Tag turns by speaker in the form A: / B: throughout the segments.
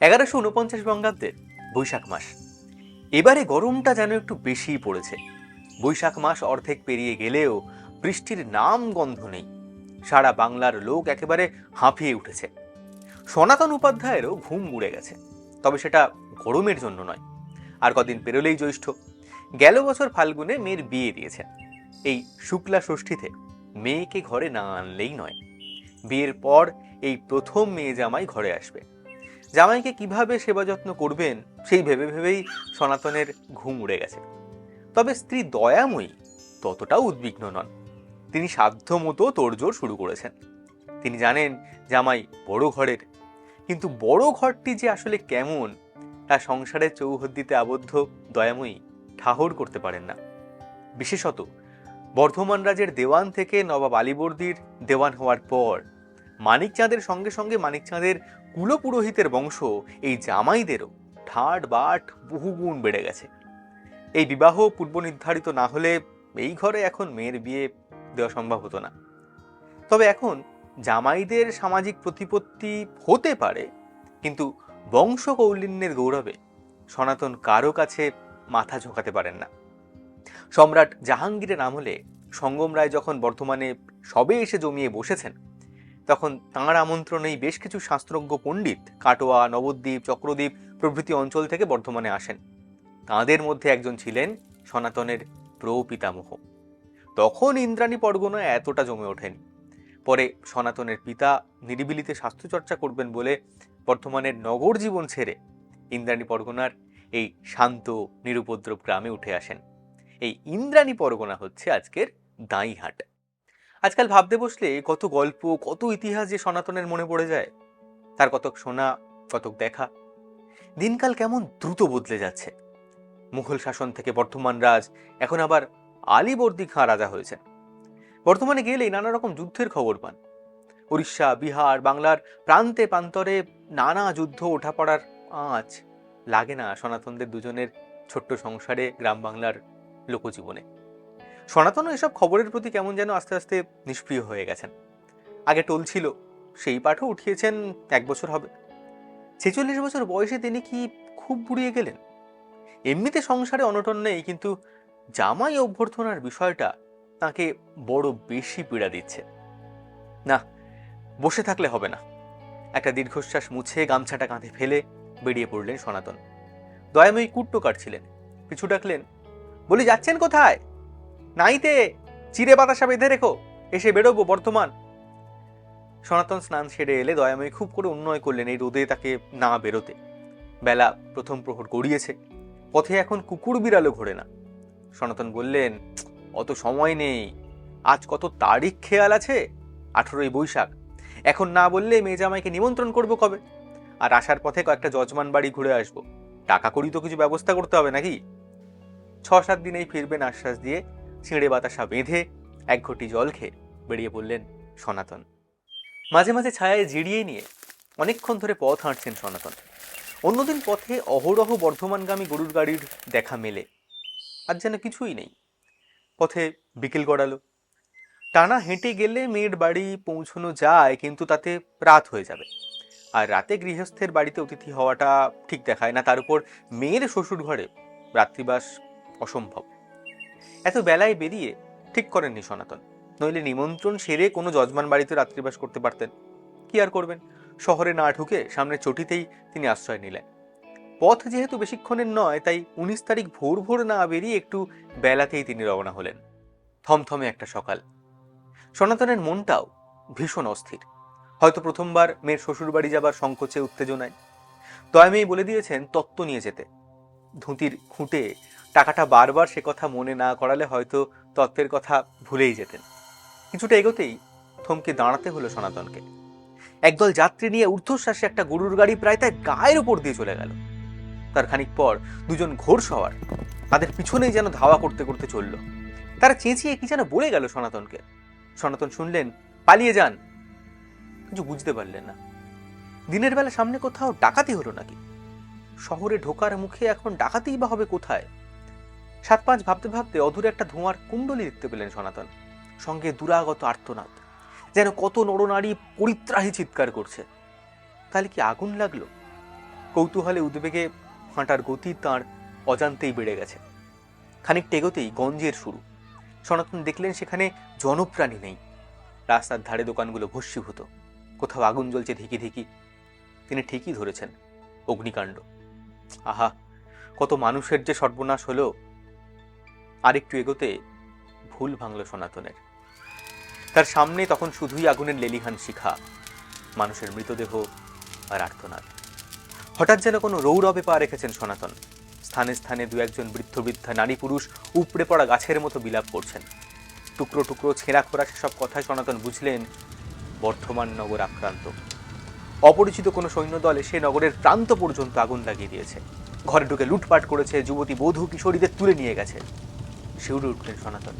A: এগারোশো উনপঞ্চাশ বঙ্গাব্দের বৈশাখ মাস। এবারে গরমটা যেন একটু বেশিই পড়েছে। বৈশাখ মাস অর্ধেক পেরিয়ে গেলেও বৃষ্টির নাম গন্ধ নেই। সারা বাংলার লোক একেবারে হাঁপিয়ে উঠেছে। সনাতন উপাধ্যায়েরও ঘুম উড়ে গেছে। তবে সেটা গরমের জন্য নয়। আর কদিন পেরোলেই জ্যৈষ্ঠ। গেল বছর ফাল্গুনে মেয়ের বিয়ে দিয়েছে এই শুক্লা ষষ্ঠীতে মেয়েকে ঘরে না আনলেই নয়। বিয়ের পর এই প্রথম মেয়ে জামাই ঘরে আসবে। জামাইকে কীভাবে সেবা যত্ন করবেন, সেই ভেবে ভেবেই সনাতনের ঘুম উড়ে গেছে। তবে স্ত্রী দয়াময়ী ততটাও উদ্বিগ্ন নন। তিনি সাধ্য মতো তোড়জোড় শুরু করেছেন। তিনি জানেন জামাই বড় ঘরের। কিন্তু বড় ঘরটি যে আসলে কেমন, তা সংসারের চৌহদ্দিতে আবদ্ধ দয়াময়ী ঠাহর করতে পারেন না। বিশেষত বর্ধমান রাজের দেওয়ান থেকে নবাব আলীবর্দীর দেওয়ান হওয়ার পর মানিকচাঁদের সঙ্গে সঙ্গে মানিকচাঁদের কুলপুরোহিতের বংশ এই জামাইদেরও ঠাট বাট বহুগুণ বেড়ে গেছে। এই বিবাহ পূর্ব নির্ধারিত না হলে এই ঘরে এখন মেয়ের বিয়ে দেওয়া সম্ভব হতো না। তবে এখন জামাইদের সামাজিক প্রতিপত্তি হতে পারে, কিন্তু বংশ কৌলিন্যের গৌরবে সনাতন কারও কাছে মাথা ঝোঁকাতে পারেন না। সম্রাট জাহাঙ্গীরের আমলে সঙ্গম রায় যখন বর্তমানে সবে এসে জমিয়ে বসেছেন তখন তাঁর আমন্ত্রণেই বেশ কিছু শাস্ত্রজ্ঞ পণ্ডিত কাটোয়া, নবদ্বীপ, চক্রদ্বীপ প্রভৃতি অঞ্চল থেকে বর্ধমানে আসেন। তাঁদের মধ্যে একজন ছিলেন সনাতনের প্রপিতামহ। তখন ইন্দ্রাণী পরগনা এতটা জমে ওঠেন। পরে সনাতনের পিতা নিরিবিলিতে স্বাস্থ্যচর্চা করবেন বলে বর্তমানের নগর জীবন ছেড়ে ইন্দ্রাণী পরগনার এই শান্ত, নিরুপদ্রব গ্রামে উঠে আসেন। এই ইন্দ্রাণী পরগনা হচ্ছে আজকের দাঁইহাট। আজকাল ভাবতে বসলে কত গল্প, কত ইতিহাস যে সনাতনের মনে পড়ে যায়। তার কতক শোনা, কতক দেখা। দিনকাল কেমন দ্রুত বদলে যাচ্ছে। মুঘল শাসন থেকে বর্ধমান রাজ, এখন আবার আলীবর্দী খাঁ রাজা হয়েছেন। বর্তমানে গেলেই নানা রকম যুদ্ধের খবর পান। উড়িষ্যা, বিহার, বাংলার প্রান্তে প্রান্তরে নানা যুদ্ধ ওঠা পড়ার আঁচ। লাগে না সনাতনদের দুজনের ছোট্ট সংসারে গ্রাম বাংলার লোকজীবনে। সনাতনও এসব খবরের প্রতি কেমন যেন আস্তে আস্তে নিষ্ক্রিয় হয়ে গেছেন। আগে টোল ছিল, সেই পাঠও উঠিয়েছেন এক বছর হবে। ছেচল্লিশ বছর বয়সে তিনি কি খুব বুড়িয়ে গেলেন? এমনিতে সংসারে অনটন নেই, কিন্তু জামাই অভ্যর্থনার বিষয়টা তাকে বড় বেশি পীড়া দিচ্ছে। না, বসে থাকলে হবে না। একটা দীর্ঘশ্বাস মুছে গামছাটা কাঁধে ফেলে বেরিয়ে পড়লেন সনাতন। দয়াময়ী কুট্টো কাটছিলেন পিছু ডাকলেন, বলি, যাচ্ছেন কোথায়? নাইতে চিরে বাতাসা বেঁধে রেখো, এসে বেরোবো বর্তমান সনাতন স্নান সেরে এলে দয়াময়ী খুব করে উন্নয় করলেন এই রোদে তাকে না বেরোতে। বেলা প্রথম প্রহর গড়িয়েছে, পথে এখন কুকুর বিড়ালও ঘোরে না। সনাতন বললেন, অত সময় নেই, আজ কত তারিখ খেয়াল আছে? আঠেরোই বৈশাখ। এখন না বললে মেয়ে জামাইকে নিমন্ত্রণ করব কবে? আর আসার পথে কয়েকটা যজমান বাড়ি ঘুরে আসব। টাকা করি তো কিছু ব্যবস্থা করতে হবে নাকি? ছ সাত দিনেই ফিরবেন আশ্বাস দিয়ে ছিঁড়ে বাতাসা বেঁধে এক ঘটি জল খেয়ে বেরিয়ে পড়লেন সনাতন। মাঝে মাঝে ছায়ায় জিরিয়ে নিয়ে অনেকক্ষণ ধরে পথ হাঁটছেন সনাতন। অন্যদিন পথে অহরহ বর্ধমানগামী গরুর গাড়ির দেখা মেলে। আর যেন কিছুই নেই। পথে বিকেল গড়ালো। টানা হেঁটে গেলে মেয়ের বাড়ি পৌঁছানো যায়, কিন্তু তাতে রাত হয়ে যাবে। আর রাতে গৃহস্থের বাড়িতে অতিথি হওয়াটা ঠিক দেখায় না। তার উপর মেয়ের শ্বশুর ঘরে রাত্রিবাস অসম্ভব। এত বেলায় বেরিয়ে ঠিক করেননি সনাতন। নইলে নিমন্ত্রণ সেরে কোনো যজমান বাড়িতে রাত্রিবাস করতে পারতেন। কি আর করবেন? শহরে না ঢুকে সামনে চটিতেই তিনি আশ্রয় নিলেন। পথ যেহেতু বেশিক্ষণের নয়, তাই উনিশ তারিখ ভোর ভোর না বেরিয়ে একটু বেলাতেই তিনি রওনা হলেন। থমথমে একটা সকাল। সনাতনের মনটাও ভীষণ অস্থির। হয়তো প্রথমবার মেয়ের শ্বশুর বাড়ি যাবার সংকোচে, উত্তেজনায়। দয়ামেই বলে দিয়েছেন তত্ত্ব নিয়ে যেতে। ধুতির খুঁটে টাকাটা বারবার সে কথা মনে না করালে হয়তো তত্ত্বের কথা ভুলেই যেতেন। কিছুটা এগোতেই থমকে দাঁড়াতে হলো সনাতনকে। একদল যাত্রী নিয়ে ঊর্ধ্বশ্বাসে একটা গরুর গাড়ি প্রায় তার গায়ের উপর দিয়ে চলে গেল। তার খানিক পর দুজন ঘোর সওয়ার তাদের পিছনেই যেন ধাওয়া করতে করতে চলল। তারা চেঁচিয়ে কি যেন বলে গেল সনাতনকে। সনাতন শুনলেন, পালিয়ে যান। কিছু বুঝতে পারলেন না। দিনের বেলা সামনে কোথাও ডাকাতি হলো নাকি? শহরে ঢোকার মুখে এখন ডাকাতিই বা হবে কোথায়? সাত পাঁচ ভাবতে ভাবতে অধুরে একটা ধোঁয়ার কুণ্ডলি দেখতে পেলেন সনাতন। সঙ্গে দুরাগত আর্তনাদ। যেন কত নরনারী পরিত্রাহী চিৎকার করছে। তাহলে কি আগুন লাগল? কৌতূহলে উদ্বেগে হাঁটার গতি তাঁর অজান্তেই বেড়ে গেছে। খানিক এগোতেই গঞ্জের শুরু। সনাতন দেখলেন সেখানে জনপ্রাণী নেই। রাস্তার ধারে দোকানগুলো ভস্মীভূত। কোথাও আগুন জ্বলছে ধিকি ধিকি। তিনি ঠিকই ধরেছেন, অগ্নিকাণ্ড। আহা, কত মানুষের যে সর্বনাশ হলো। আরেকটু এগোতে ভুল ভাঙল সনাতনের। তার সামনে তখন শুধুই আগুনের লেলিহান শিখা, মানুষের মৃতদেহ আর আর্তনাদ। হঠাৎ যেন কোনো রৌরবে পা রেখেছেন সনাতন। স্থানে স্থানে দু একজন বৃদ্ধ বৃদ্ধা নারী পুরুষ উপড়ে পড়া গাছের মতো বিলাপ করছেন। টুকরো টুকরো ছেঁড়া খোরা সেসব কথায় সনাতন বুঝলেন বর্ধমান নগর আক্রান্ত। অপরিচিত কোনো সৈন্যদল এসে নগরের প্রান্ত পর্যন্ত আগুন লাগিয়ে দিয়েছে। ঘরে ঢুকে লুটপাট করেছে যুবতী বধূ কিশোরীদের তুলে নিয়ে গেছে। শিউরে উঠলেন সনাতন।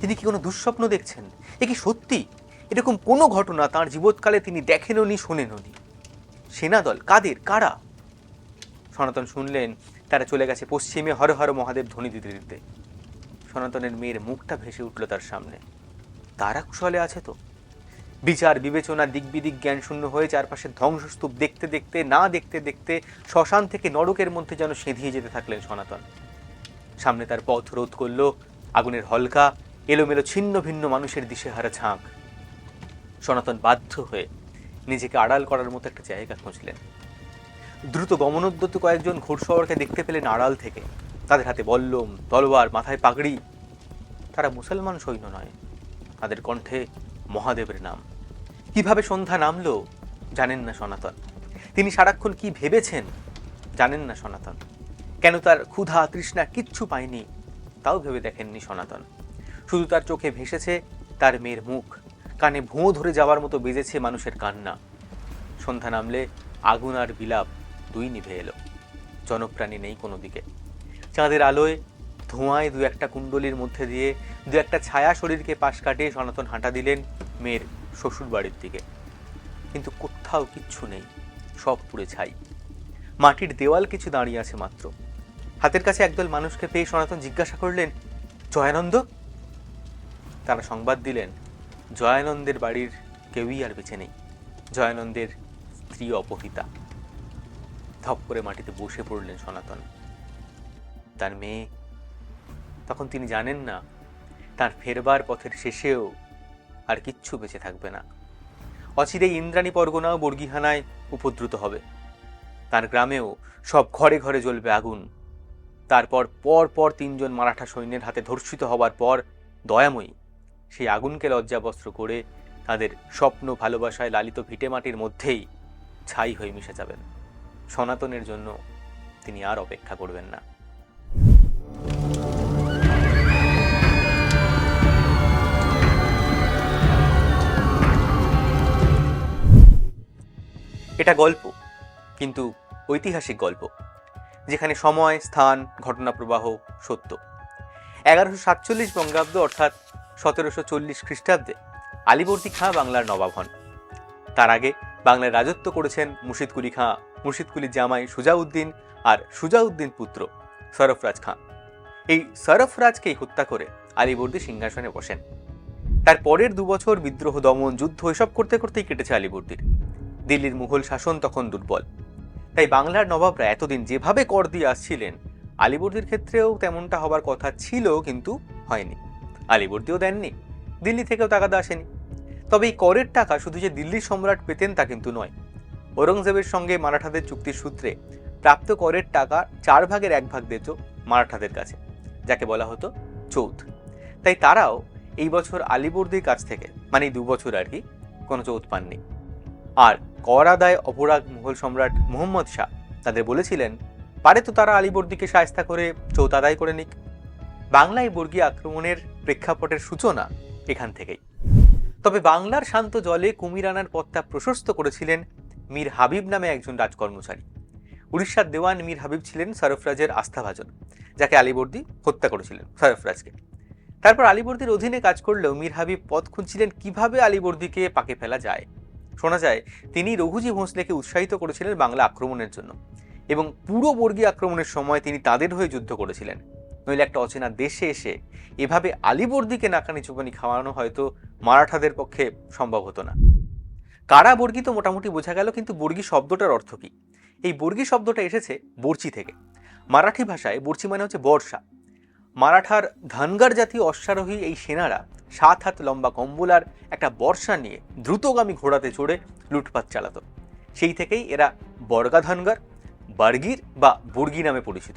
A: তিনি কি কোনো দুঃস্বপ্ন দেখছেন? এ কি সত্যি? এরকম কোনো ঘটনা তার জীবৎকালে তিনি দেখেননি শোনেননি সেনাদল কাদের? কারা? সনাতন শুনলেন, তারা চলে গেছে পশ্চিমে হর হর মহাদেব ধ্বনি দিতে দিতে। সনাতনের মেয়ের মুখটা ভেসে উঠল তার সামনে। তারা কুশলে আছে তো? বিচার, বিবেচনা দিক বিদিক জ্ঞান শূন্য হয়ে চারপাশে ধ্বংসস্তূপ দেখতে দেখতে, না দেখতে দেখতে, শ্মশান থেকে নরকের মধ্যে যেন সেঁধিয়ে যেতে থাকলেন সনাতন। সামনে তার পথ রোধ করল আগুনের হলকা, এলোমেলো, ছিন্ন ভিন্ন মানুষের দিশেহারা ঝাঁক। সনাতন বাধ্য হয়ে নিজেকে আড়াল করার মতো একটা জায়গা খুঁজলেন। দ্রুত গমনোদ্যত কয়েকজন ঘোড়সওয়ারকে দেখতে পেলেন আড়াল থেকে। তাদের হাতে বল্লম, তলোয়ার, মাথায় পাগড়ি। তারা মুসলমান সৈন্য নয়, তাদের কণ্ঠে মহাদেবের নাম। কীভাবে সন্ধ্যা নামলো জানেন না সনাতন। তিনি সারাক্ষণ কি ভেবেছেন জানেন না সনাতন। কেন তার ক্ষুধা তৃষ্ণা কিচ্ছু পায়নি? তাও ভেবে দেখেননি সনাতন। শুধু তার চোখে ভেসেছে তার মেয়ের মুখ। কানে ভুঁয়ো ধরে যাওয়ার মতো বেজেছে মানুষের কান্না। সন্ধ্যা নামলে আগুন আর বিলাপ দুই নিভে এলো। জনপ্রাণী নেই কোনো দিকে। চাঁদের আলোয় ধোঁয়ায় দু একটা কুণ্ডলির মধ্যে দিয়ে দু একটা ছায়া শরীরকে পাশ কাটিয়ে সনাতন হাঁটা দিলেন মেয়ের শ্বশুর বাড়ির দিকে। কিন্তু কোথাও কিচ্ছু নেই, সব পুড়ে ছাই। মাটির দেওয়াল কিছু দাঁড়িয়ে আছে মাত্র। হাতের কাছে একদল মানুষকে পেয়ে সনাতন জিজ্ঞাসা করলেন, জয়ানন্দ? তারা সংবাদ দিলেন, জয়ানন্দের বাড়ির কেউই আর বেঁচে নেই। জয়ানন্দের স্ত্রী অপহিতা। ধপ করে মাটিতে বসে পড়লেন সনাতন। তার মেয়ে, তখন তিনি জানেন না, তার ফেরবার পথের শেষেও আর কিচ্ছু বেঁচে থাকবে না। অচিরেই ইন্দ্রাণী পরগনাও বর্গিহানায় উপদ্রুত হবে। তার গ্রামেও সব ঘরে ঘরে জ্বলবে আগুন। তারপর পর পর তিনজন মারাঠা সৈন্যের হাতে ধর্ষিত হবার পর দয়াময়ী সেই আগুনকে লজ্জাবস্ত্র করে তাদের স্বপ্ন ভালোবাসায় লালিত ভিটে মাটির মধ্যেই ছাই হয়ে মিশে যাবেন। সনাতনের জন্য তিনি আর অপেক্ষা করবেন না। এটা গল্প, কিন্তু ঐতিহাসিক গল্প। যেখানে সময়, স্থান, ঘটনা প্রবাহ সত্য। এগারোশো সাতচল্লিশ বঙ্গাব্দ অর্থাৎ সতেরোশো চল্লিশ খ্রিস্টাব্দে আলিবর্দী খাঁ বাংলার নবাব হন। তার আগে বাংলায় রাজত্ব করেছেন মুর্শিদকুলি খাঁ মুর্শিদকুলির জামাই সুজাউদ্দিন আর সুজাউদ্দিন পুত্র সরফরাজ খাঁ। এই সরফরাজকেই হত্যা করে আলিবর্দী সিংহাসনে বসেন। তার পরের দু বছর বিদ্রোহ দমন, যুদ্ধ, এসব করতে করতেই কেটেছে আলিবর্দির। দিল্লির মুঘল শাসন তখন দুর্বল। তাই বাংলার নবাবরা এতদিন যেভাবে কর দিয়ে আসছিলেন, আলিবর্দির ক্ষেত্রেও তেমনটা হবার কথা ছিল কিন্তু হয়নি। আলিবর্দিও দেননি, দিল্লি থেকেও টাকাটা আসেনি। তবে এই করের টাকা শুধু যে দিল্লির সম্রাট পেতেন তা কিন্তু নয়। ঔরঙ্গজেবের সঙ্গে মারাঠাদের চুক্তির সূত্রে প্রাপ্ত করের টাকা চার ভাগের এক ভাগ দিত মারাঠাদের কাছে, যাকে বলা হতো চৌথ। তাই তারাও এই বছর আলিবর্দির কাছ থেকে মানে দু বছর আর কি, কোনো চৌথ পাননি। আর কর আদায় অপরাগ মুঘল সম্রাট মুহম্মদ শাহ। তাদের বলেছিলেন, পারে তো তারা আলিবর্দিকে সায়স্তা করে চৌত আদায় করে নিক। বাংলায় বর্গীয় আক্রমণের প্রেক্ষাপটের সূচনা এখান থেকেই। তবে বাংলার শান্ত জলে কুমির আনার পথটা প্রশস্ত করেছিলেন মীর হাবিব নামে একজন রাজকর্মচারী। উড়িষ্যার দেওয়ান মীর হাবিব ছিলেন সরফরাজের আস্থাভাজন, যাকে আলিবর্দি হত্যা করেছিলেন সরফরাজকে। তারপর আলিবর্দির অধীনে কাজ করলেও মীর হাবিব পথ খুঁজছিলেন কীভাবে আলিবর্দিকে পাকে ফেলা যায়। শোনা যায়, তিনি রঘুজি ভোঁসলেকে উৎসাহিত করেছিলেন বাংলা আক্রমণের জন্য এবং পুরো বর্গী আক্রমণের সময় তিনি তাদের হয়ে যুদ্ধ করেছিলেন। নইলে একটা অচেনা দেশে এসে এভাবে আলিবর্দিকে নাকানি চুপানি খাওয়ানো হয়তো মারাঠাদের পক্ষে সম্ভব হতো না। কারা বর্গী তো মোটামুটি বোঝা গেল, কিন্তু বর্গী শব্দটার অর্থ কি? এই বর্গি শব্দটা এসেছে বর্চি থেকে। মারাঠি ভাষায় বর্চি মানে হচ্ছে বর্ষা। মারাঠার ধনগর জাতীয় অশ্বারোহী এই সেনারা সাত হাত লম্বা কম্বল আর একটা বর্ষা নিয়ে দ্রুতগামী ঘোড়াতে চড়ে লুটপাট চালাত। সেই থেকেই এরা বর্গা ধনগর বার্গির বা বর্গি নামে পরিচিত।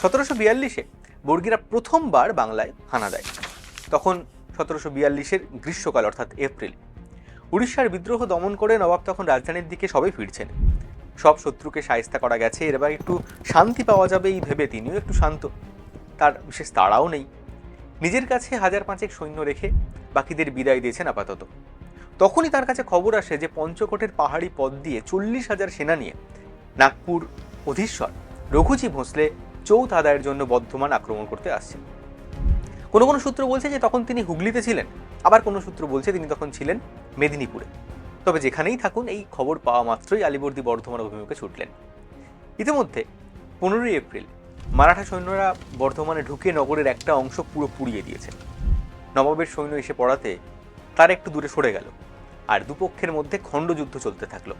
A: সতেরোশো বিয়াল্লিশে বর্গিরা প্রথমবার বাংলায় হানা দেয়। তখন সতেরোশো বিয়াল্লিশের গ্রীষ্মকাল, অর্থাৎ এপ্রিল। উড়িষ্যার বিদ্রোহ দমন করে নবাব তখন রাজধানীর দিকে সবে ফিরছেন। সব শত্রুকে সায়স্তা করা গেছে এবার একটু শান্তি পাওয়া যাবে এই ভেবে তিনিও একটু শান্ত। তার বিশেষ তাড়াও নেই। নিজের কাছে হাজার পাঁচেক সৈন্য রেখে বাকিদের বিদায় দিয়েছেন আপাতত। তখনই তার কাছে খবর আসে যে পঞ্চকোটের পাহাড়ি পথ দিয়ে চল্লিশ হাজার সেনা নিয়ে নাগপুর, অধীশ্বর, রঘুজি ভোঁসলে চৌথ আদায়ের জন্য বর্ধমান আক্রমণ করতে আসছেন। কোনো কোনো সূত্র বলছে যে তখন তিনি হুগলিতে ছিলেন। আবার কোনো সূত্র বলছে তিনি তখন ছিলেন মেদিনীপুরে। তবে যেখানেই থাকুন, এই খবর পাওয়া মাত্রই আলিবর্দী বর্ধমান অভিমুখে ছুটলেন। ইতিমধ্যে পনেরোই এপ্রিল মারাঠা সৈন্যরা বর্ধমানে ঢুকে নগরের একটা অংশ পুরো পুড়িয়ে দিয়েছে। নবাবের সৈন্য এসে পড়াতে তার একটু দূরে সরে গেল আর দুপক্ষের মধ্যে খণ্ডযুদ্ধ চলতে থাকল।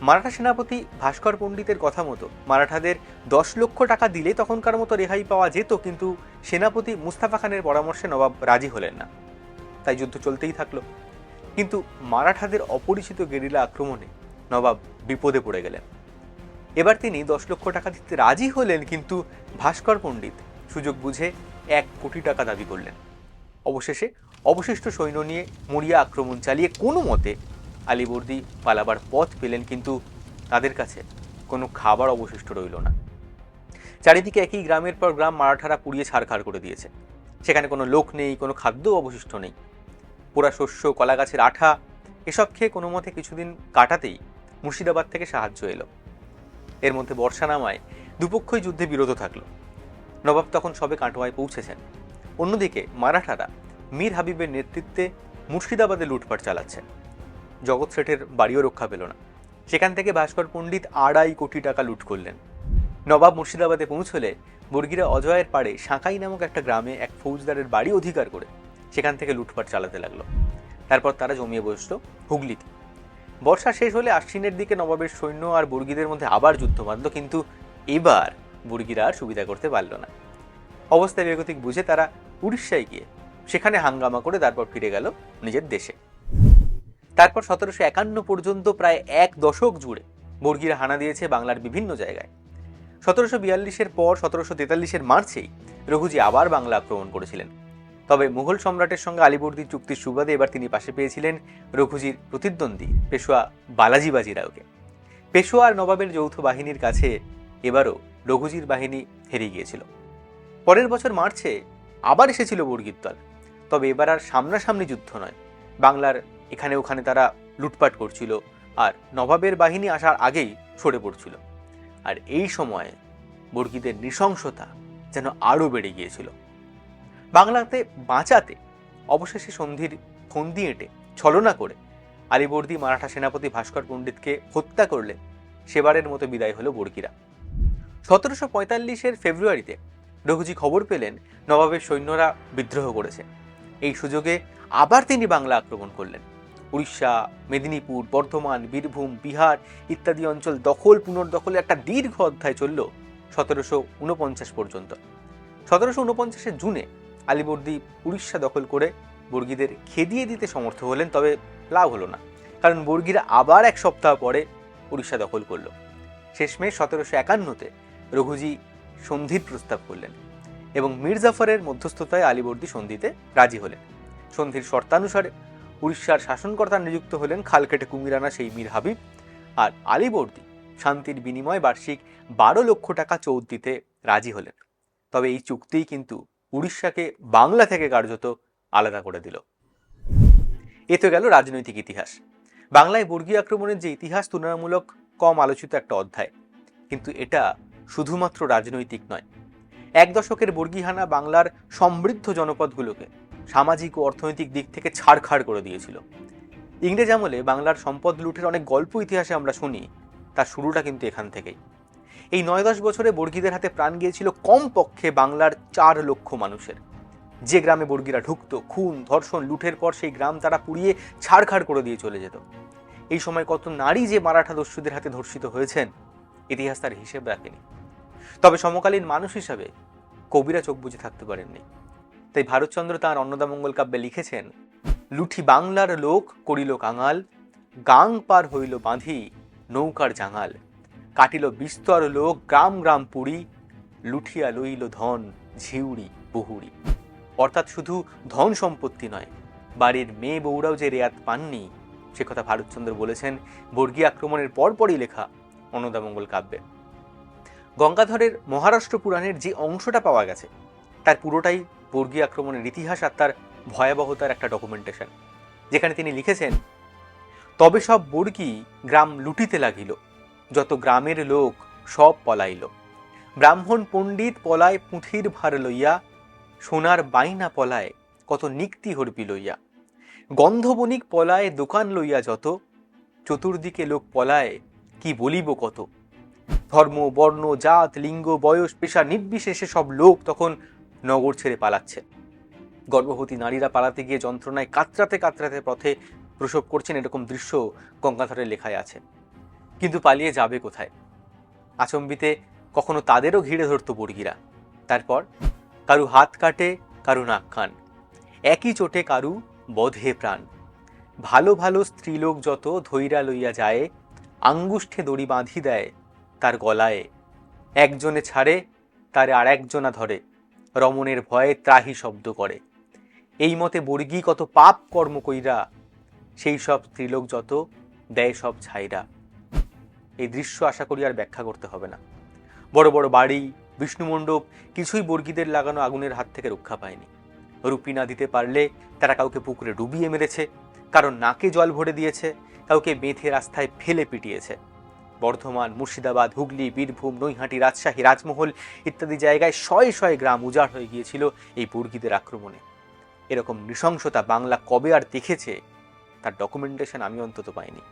A: মারাঠা সেনাপতি ভাস্কর পণ্ডিতের কথা মতো মারাঠাদের দশ লক্ষ টাকা দিলে তখনকার মতো রেহাই পাওয়া যেত, কিন্তু সেনাপতি মুস্তাফা খানের পরামর্শে নবাব রাজি হলেন না। তাই যুদ্ধ চলতেই থাকল। কিন্তু মারাঠাদের অপরিচিত গেরিলা আক্রমণে নবাব বিপদে পড়ে গেলেন। এবার তিনি দশ লক্ষ টাকা দিতে রাজি হলেন, কিন্তু ভাস্কর পণ্ডিত সুযোগ বুঝে এক কোটি টাকা দাবি করলেন। অবশেষে অবশিষ্ট সৈন্য নিয়ে মরিয়া আক্রমণ চালিয়ে কোনো মতে আলিবর্দি পালাবার পথ পেলেন, কিন্তু তাদের কাছে কোনো খাবার অবশিষ্ট রইল না। চারিদিকে একই গ্রামের পর গ্রাম মারাঠারা পুড়িয়ে ছাড়খাড় করে দিয়েছে। সেখানে কোনো লোক নেই, কোনো খাদ্য অবশিষ্ট নেই। পোড়া শস্য কলা গাছের আঠা, এসব খেয়ে কোনো মতে কিছুদিন কাটাতেই মুর্শিদাবাদ থেকে সাহায্য এলো। এর মধ্যে বর্ষা নামায় দুপক্ষই যুদ্ধে বিরত থাকল। নবাব তখন সবে কাটোয়ায় পৌঁছেছেন। অন্যদিকে মারাঠারা মীর হাবিবের নেতৃত্বে মুর্শিদাবাদে লুটপাট চালাচ্ছে জগৎ শেঠের বাড়িও রক্ষা পেল না। সেখান থেকে ভাস্কর পণ্ডিত আড়াই কোটি টাকা লুট করলেন। নবাব মুর্শিদাবাদে পৌঁছলে বর্গিরা অজয়ের পাড়ে সাঁকাই নামক একটা গ্রামে এক ফৌজদারের বাড়ি অধিকার করে সেখান থেকে লুটপাট চালাতে লাগল। তারপর তারা জমিয়ে বসল হুগলিতে। বর্ষা শেষ হলে আশ্বিনের দিকে নবাবের সৈন্য আর বর্গীদের মধ্যে আবার যুদ্ধ বাঁধল, কিন্তু এবার বর্গীরা আর সুবিধা করতে পারল না। অবস্থা বেগতিক বুঝে তারা উড়িষ্যায় গিয়ে সেখানে হাঙ্গামা করে তারপর ফিরে গেল নিজের দেশে। তারপর সতেরোশো একান্ন পর্যন্ত প্রায় এক দশক জুড়ে বর্গিরা হানা দিয়েছে বাংলার বিভিন্ন জায়গায়। সতেরোশো বিয়াল্লিশের পর সতেরোশো তেতাল্লিশের মার্চেই রঘুজি আবার বাংলা আক্রমণ করেছিলেন। তবে মুঘল সম্রাটের সঙ্গে আলিবর্দী চুক্তির সুবাদে এবার তিনি পাশে পেয়েছিলেন রঘুজির প্রতিদ্বন্দ্বী পেশোয়া বালাজি বাজিরাওকে। পেশোয়া আর নবাবের যৌথ বাহিনীর কাছে এবারও রঘুজির বাহিনী হেরে গিয়েছিল। পরের বছর মার্চে আবার এসেছিল বর্গির দল। তবে এবার আর সামনাসামনি যুদ্ধ নয়। বাংলার এখানে ওখানে তারা লুটপাট করছিল আর নবাবের বাহিনী আসার আগেই সরে পড়ছিল। আর এই সময়ে বর্গীদের নৃশংসতা যেন আরও বেড়ে গিয়েছিল। বাংলাতে বাঁচাতে, অবশেষে সন্ধির ফন্দি এঁটে, ছলনা করে আলিবর্দী মারাঠা সেনাপতি ভাস্কর পণ্ডিতকে হত্যা করলে সেবারের মতো বিদায় হলো বর্গীরা সতেরোশো পঁয়তাল্লিশের ফেব্রুয়ারিতে রঘুজি খবর পেলেন, নবাবের সৈন্যরা বিদ্রোহ করেছে। এই সুযোগে আবার তিনি বাংলা আক্রমণ করলেন। উড়িষ্যা, মেদিনীপুর, বর্ধমান, বীরভূম, বিহার ইত্যাদি অঞ্চল দখল, পুনর্দখলে একটা দীর্ঘ অধ্যায় চলল সতেরোশো উনপঞ্চাশ পর্যন্ত। সতেরোশো উনপঞ্চাশের জুনে আলিবর্দী উড়িষ্যা দখল করে বর্গীদের খেদিয়ে দিতে সমর্থ হলেন, তবে লাভ হলো না। কারণ বর্গীরা আবার এক সপ্তাহ পরে উড়িষ্যা দখল করল। শেষমেশ সতেরোশো একান্নতে রঘুজি সন্ধির প্রস্তাব করলেন এবং মীর জাফরের মধ্যস্থতায় আলিবর্দী সন্ধিতে রাজি হলেন। সন্ধির শর্তানুসারে উড়িষ্যার শাসনকর্তা নিযুক্ত হলেন খালকেটে কুমিরানা সেই মীর হাবিব আর আলিবর্দী শান্তির বিনিময়ে বার্ষিক বারো লক্ষ টাকা চৌদ দিতে রাজি হলেন। তবে এই চুক্তিই কিন্তু উড়িষ্যাকে বাংলা থেকে কার্যত আলাদা করে দিল। এ তো গেল রাজনৈতিক ইতিহাস। বাংলায় বর্গীয় আক্রমণের যে ইতিহাস তুলনামূলক কম আলোচিত একটা অধ্যায়। কিন্তু এটা শুধুমাত্র রাজনৈতিক নয়। এক দশকের বর্গীহানা বাংলার সমৃদ্ধ জনপদগুলোকে সামাজিক ও অর্থনৈতিক দিক থেকে ছাড়খাড় করে দিয়েছিল। ইংরেজ আমলে বাংলার সম্পদ লুটের অনেক গল্প ইতিহাসে আমরা শুনি তার শুরুটা কিন্তু এখান থেকেই। এই নয় দশ বছরে বর্গীদের হাতে প্রাণ গিয়েছিল কমপক্ষে বাংলার চার লক্ষ মানুষের। যে গ্রামে বর্গীরা ঢুকতো, খুন, ধর্ষণ লুঠের পর সেই গ্রাম তারা পুড়িয়ে ছাড়খাড় করে দিয়ে চলে যেত। এই সময় কত নারী যে মারাঠা দস্যুদের হাতে ধর্ষিত হয়েছেন, ইতিহাস তার হিসেব রাখেনি। তবে সমকালীন মানুষ হিসাবে কবিরা চোখ বুঝে থাকতে পারেননি। তাই ভারতচন্দ্র তাঁর অন্নদামঙ্গল কাব্যে লিখেছেন, লুঠি বাংলার লোক করিল কাঙাল, গাং পার হইল বাঁধি নৌকার জাঙাল। কাটিল বিস্তর লোক, গ্রাম গ্রাম পুরী, লুঠিয়া লইল ধন, ঝিউড়ি, বহুড়ি। অর্থাৎ শুধু ধন সম্পত্তি নয়, বাড়ির মেয়ে বউরাও যে রেয়াত পাননি, সে কথা ভারতচন্দ্র বলেছেন, বর্গী আক্রমণের পরপরই লেখা অন্নদামঙ্গল কাব্যে। গঙ্গাধরের মহারাষ্ট্র পুরাণের যে অংশটা পাওয়া গেছে, তার পুরোটাই বর্গী আক্রমণের ইতিহাস আর তার ভয়াবহতার একটা ডকুমেন্টেশন যেখানে তিনি লিখেছেন, তবে সব বর্গী গ্রাম লুটিতে লাগিল যত গ্রামের লোক সব পলাইল। ব্রাহ্মণ পণ্ডিত পলায় পুঁথির ভার লইয়া, সোনার বাইনা পলায় কত নিক্তি হরপি লইয়া। গন্ধবণিক পলায় দোকান লইয়া যত, চতুর্দিকে লোক পলায় কি বলিব কত। ধর্ম, বর্ণ, জাত, লিঙ্গ, বয়স, পেশা নির্বিশেষে সব লোক তখন নগর ছেড়ে পালাচ্ছে। গর্ভবতী নারীরা পালাতে গিয়ে যন্ত্রণায় কাতরাতে কাতরাতে পথে প্রসব করছেন এরকম দৃশ্য গঙ্গাধরের লেখায় আছে। কিন্তু পালিয়ে যাবে কোথায়? আচম্বিতে কখনো তাদেরও ঘিরে ধরত বর্গীরা। তারপর কারু হাত কাটে, কারু নাক কান একই চোটে কারু বধে প্রাণ। ভালো ভালো স্ত্রীলোক যত ধৈরা লইয়া যায়, আঙ্গুষ্ঠে দড়ি বাঁধি দেয় তার গলায়। একজনে ছাড়ে, তার আর একজনা ধরে। রমণের ভয়ে ত্রাহি শব্দ করে। এই মতে বর্গী কত পাপ কর্ম কইরা, সেই সব স্ত্রীলোক যত দেয় সব ছাইরা। এই দৃশ্য আশা করি আর ব্যাখ্যা করতে হবে না। বড় বড় বাড়ি বিষ্ণুমণ্ডপ কিছুই বর্গীদের লাগানো আগুনের হাত থেকে রক্ষা পায়নি। রুপি না দিতে পারলে তারা কাউকে পুকুরে ডুবিয়ে মেরেছে, কারণ নাকে জল ভরে দিয়েছে, কাউকে বেঁধে রাস্তায় ফেলে পিটিয়েছে। বর্ধমান, মুর্শিদাবাদ, হুগলি, বীরভূম, নৈহাটি, রাজশাহী, রাজমহল ইত্যাদি জায়গায় শয়ে শয়ে গ্রাম উজাড় হয়ে গিয়েছিল এই বর্গীদের আক্রমণে। এরকম নৃশংসতা বাংলা কবে আর দেখেছে, তার ডকুমেন্টেশন আমি অন্তত পাইনি।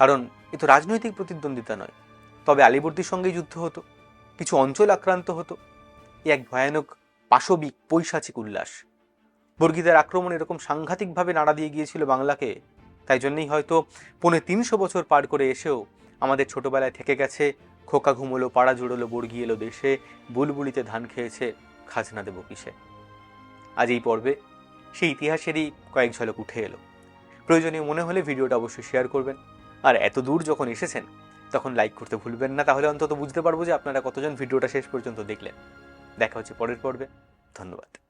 A: কারণ এ তো রাজনৈতিক প্রতিদ্বন্দ্বিতা নয়। তবে আলিবর্দির সঙ্গেই যুদ্ধ হতো, কিছু অঞ্চল আক্রান্ত হতো। এ এক ভয়ানক পাশবিক পৈশাচিক উল্লাস। বর্গীদের আক্রমণ এরকম সাংঘাতিকভাবে নাড়া দিয়ে গিয়েছিল বাংলাকে, তাই জন্যই হয়তো পৌনে তিনশো বছর পার করে এসেও আমাদের ছোটবেলায় থেকে গেছে, খোকা ঘুমোলো, পাড়া জুড়োলো, বর্গি এলো দেশে, বুলবুলিতে ধান খেয়েছে, খাজনা দেব কিসে। আজ এই পর্বে সেই ইতিহাসেরই কয়েক ঝলক উঠে এলো। প্রয়োজনীয় মনে হলে ভিডিওটা অবশ্যই শেয়ার করবেন। আর এত দূর যখন এসেছেন, তখন লাইক করতে ভুলবেন না। তাহলে অন্তত বুঝতে পারব যে আপনারা কতজন ভিডিওটা শেষ পর্যন্ত দেখলেন। দেখা হচ্ছে পরের পর্বে। ধন্যবাদ।